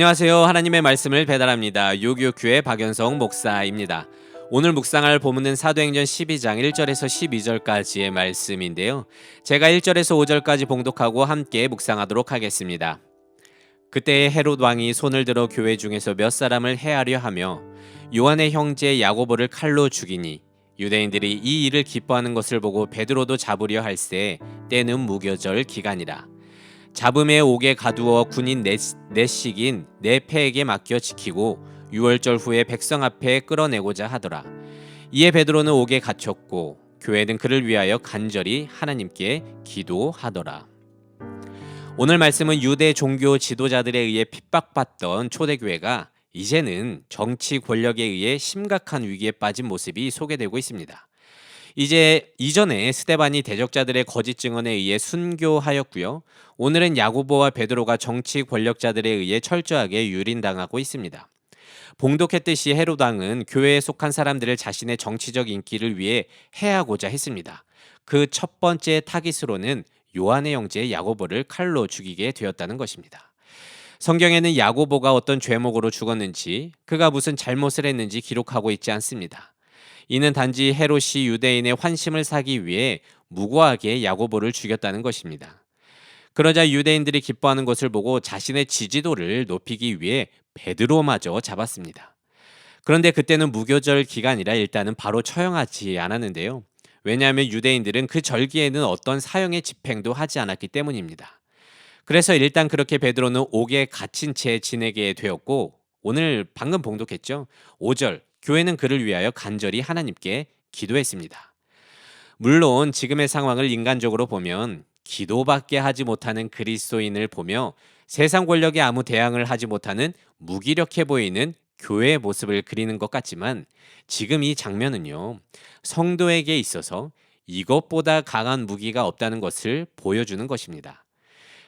안녕하세요. 하나님의 말씀을 배달합니다. 요교교회 박연성 목사입니다. 오늘 묵상할 본문은 사도행전 12장 1절에서 12절까지의 말씀인데요. 제가 1절에서 5절까지 봉독하고 함께 묵상하도록 하겠습니다. 그때 헤롯 왕이 손을 들어 교회 중에서 몇 사람을 해하려 하며 요한의 형제 야고보를 칼로 죽이니 유대인들이 이 일을 기뻐하는 것을 보고 베드로도 잡으려 할세 때는 무교절 기간이라 잡음에 옥에 가두어 군인 넷, 넷씩인 네 패에게 맡겨 지키고 6월절 후에 백성 앞에 끌어내고자 하더라. 이에 베드로는 옥에 갇혔고 교회는 그를 위하여 간절히 하나님께 기도하더라. 오늘 말씀은 유대 종교 지도자들에 의해 핍박받던 초대교회가 이제는 정치 권력에 의해 심각한 위기에 빠진 모습이 소개되고 있습니다. 이제 이전에 스테반이 대적자들의 거짓 증언에 의해 순교하였고요. 오늘은 야고보와 베드로가 정치 권력자들에 의해 철저하게 유린당하고 있습니다. 봉독했듯이 헤롯 왕은 교회에 속한 사람들을 자신의 정치적 인기를 위해 해하고자 했습니다. 그 첫 번째 타깃으로는 요한의 형제 야고보를 칼로 죽이게 되었다는 것입니다. 성경에는 야고보가 어떤 죄목으로 죽었는지 그가 무슨 잘못을 했는지 기록하고 있지 않습니다. 이는 단지 헤롯이 유대인의 환심을 사기 위해 무고하게 야고보를 죽였다는 것입니다. 그러자 유대인들이 기뻐하는 것을 보고 자신의 지지도를 높이기 위해 베드로마저 잡았습니다. 그런데 그때는 무교절 기간이라 일단은 바로 처형하지 않았는데요. 왜냐하면 유대인들은 그 절기에는 어떤 사형의 집행도 하지 않았기 때문입니다. 그래서 일단 그렇게 베드로는 옥에 갇힌 채 지내게 되었고 오늘 방금 봉독했죠. 5절 교회는 그를 위하여 간절히 하나님께 기도했습니다. 물론 지금의 상황을 인간적으로 보면 기도밖에 하지 못하는 그리스도인을 보며 세상 권력에 아무 대항을 하지 못하는 무기력해 보이는 교회의 모습을 그리는 것 같지만 지금 이 장면은요, 성도에게 있어서 이것보다 강한 무기가 없다는 것을 보여주는 것입니다.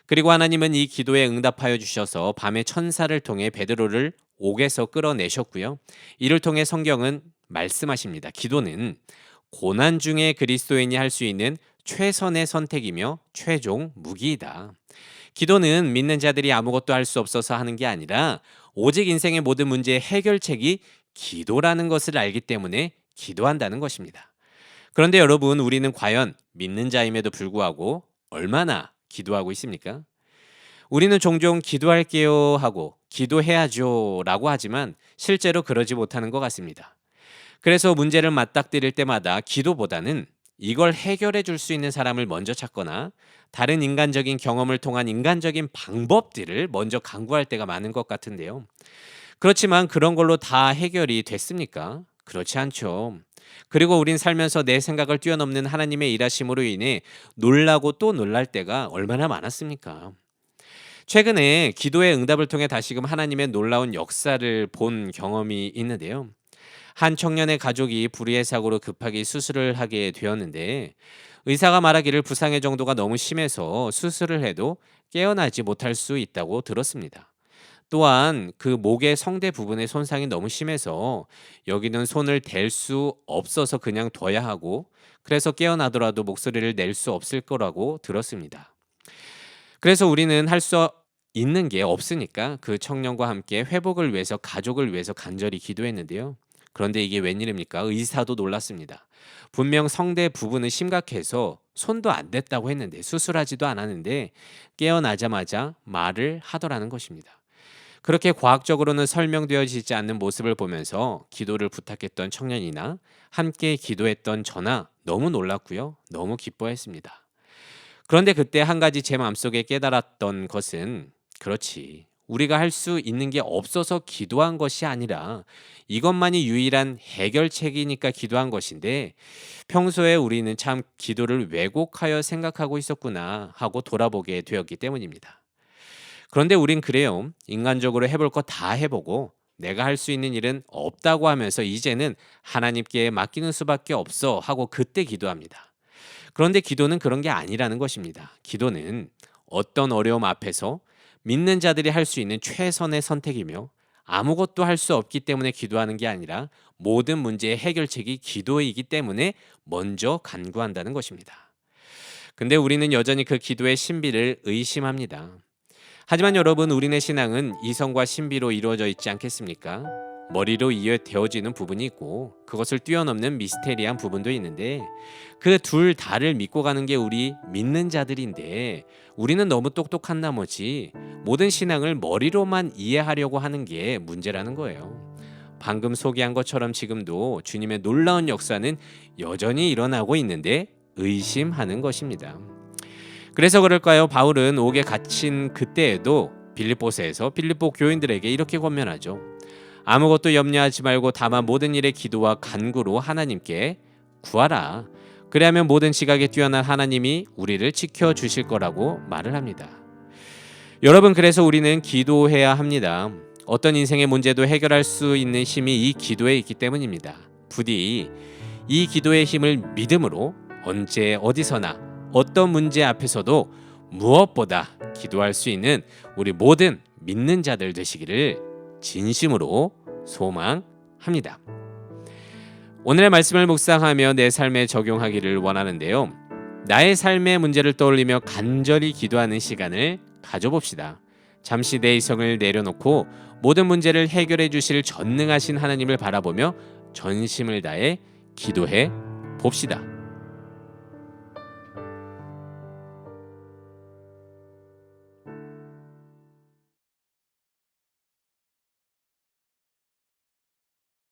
그리고 하나님은 이 기도에 응답하여 주셔서 밤에 천사를 통해 베드로를 옥에서 끌어내셨고요. 이를 통해 성경은 말씀하십니다. 기도는 고난 중에 그리스도인이 할 수 있는 최선의 선택이며 최종 무기이다. 기도는 믿는 자들이 아무것도 할 수 없어서 하는 게 아니라 오직 인생의 모든 문제의 해결책이 기도라는 것을 알기 때문에 기도한다는 것입니다. 그런데 여러분, 우리는 과연 믿는 자임에도 불구하고 얼마나 기도하고 있습니까? 우리는 종종 기도할게요 하고 기도해야죠 라고 하지만 실제로 그러지 못하는 것 같습니다. 그래서 문제를 맞닥뜨릴 때마다 기도보다는 이걸 해결해 줄 수 있는 사람을 먼저 찾거나 다른 인간적인 경험을 통한 인간적인 방법들을 먼저 강구할 때가 많은 것 같은데요. 그렇지만 그런 걸로 다 해결이 됐습니까? 그렇지 않죠. 그리고 우린 살면서 내 생각을 뛰어넘는 하나님의 일하심으로 인해 놀라고 또 놀랄 때가 얼마나 많았습니까? 최근에 기도의 응답을 통해 다시금 하나님의 놀라운 역사를 본 경험이 있는데요. 한 청년의 가족이 불의의 사고로 급하게 수술을 하게 되었는데 의사가 말하기를 부상의 정도가 너무 심해서 수술을 해도 깨어나지 못할 수 있다고 들었습니다. 또한 그 목의 성대 부분의 손상이 너무 심해서 여기는 손을 댈 수 없어서 그냥 둬야 하고 그래서 깨어나더라도 목소리를 낼 수 없을 거라고 들었습니다. 그래서 우리는 할 수 있는 게 없으니까 그 청년과 함께 회복을 위해서 가족을 위해서 간절히 기도했는데요. 그런데 이게 웬일입니까? 의사도 놀랐습니다. 분명 성대 부분은 심각해서 손도 안 댔다고 했는데 수술하지도 않았는데 깨어나자마자 말을 하더라는 것입니다. 그렇게 과학적으로는 설명되어지지 않는 모습을 보면서 기도를 부탁했던 청년이나 함께 기도했던 저나 너무 놀랐고요. 너무 기뻐했습니다. 그런데 그때 한 가지 제 마음속에 깨달았던 것은 그렇지. 우리가 할 수 있는 게 없어서 기도한 것이 아니라 이것만이 유일한 해결책이니까 기도한 것인데 평소에 우리는 참 기도를 왜곡하여 생각하고 있었구나 하고 돌아보게 되었기 때문입니다. 그런데 우린 그래요. 인간적으로 해볼 거 다 해보고 내가 할 수 있는 일은 없다고 하면서 이제는 하나님께 맡기는 수밖에 없어 하고 그때 기도합니다. 그런데 기도는 그런 게 아니라는 것입니다. 기도는 어떤 어려움 앞에서 믿는 자들이 할 수 있는 최선의 선택이며 아무것도 할 수 없기 때문에 기도하는 게 아니라 모든 문제의 해결책이 기도이기 때문에 먼저 간구한다는 것입니다. 근데 우리는 여전히 그 기도의 신비를 의심합니다. 하지만 여러분 우리네 신앙은 이성과 신비로 이루어져 있지 않겠습니까? 머리로 이해되어지는 부분이 있고 그것을 뛰어넘는 미스테리한 부분도 있는데 그 둘 다를 믿고 가는 게 우리 믿는 자들인데 우리는 너무 똑똑한 나머지 모든 신앙을 머리로만 이해하려고 하는 게 문제라는 거예요. 방금 소개한 것처럼 지금도 주님의 놀라운 역사는 여전히 일어나고 있는데 의심하는 것입니다. 그래서 그럴까요? 바울은 옥에 갇힌 그때에도 빌립보서에서 빌립보 교인들에게 이렇게 권면하죠. 아무것도 염려하지 말고 다만 모든 일에 기도와 간구로 하나님께 구하라. 그리하면 모든 지각에 뛰어난 하나님이 우리를 지켜 주실 거라고 말을 합니다. 여러분 그래서 우리는 기도해야 합니다. 어떤 인생의 문제도 해결할 수 있는 힘이 이 기도에 있기 때문입니다. 부디 이 기도의 힘을 믿음으로 언제 어디서나 어떤 문제 앞에서도 무엇보다 기도할 수 있는 우리 모든 믿는 자들 되시기를 진심으로 소망합니다. 오늘의 말씀을 묵상하며 내 삶에 적용하기를 원하는데요. 나의 삶의 문제를 떠올리며 간절히 기도하는 시간을 가져봅시다. 잠시 내 이성을 내려놓고 모든 문제를 해결해 주실 전능하신 하나님을 바라보며 전심을 다해 기도해 봅시다.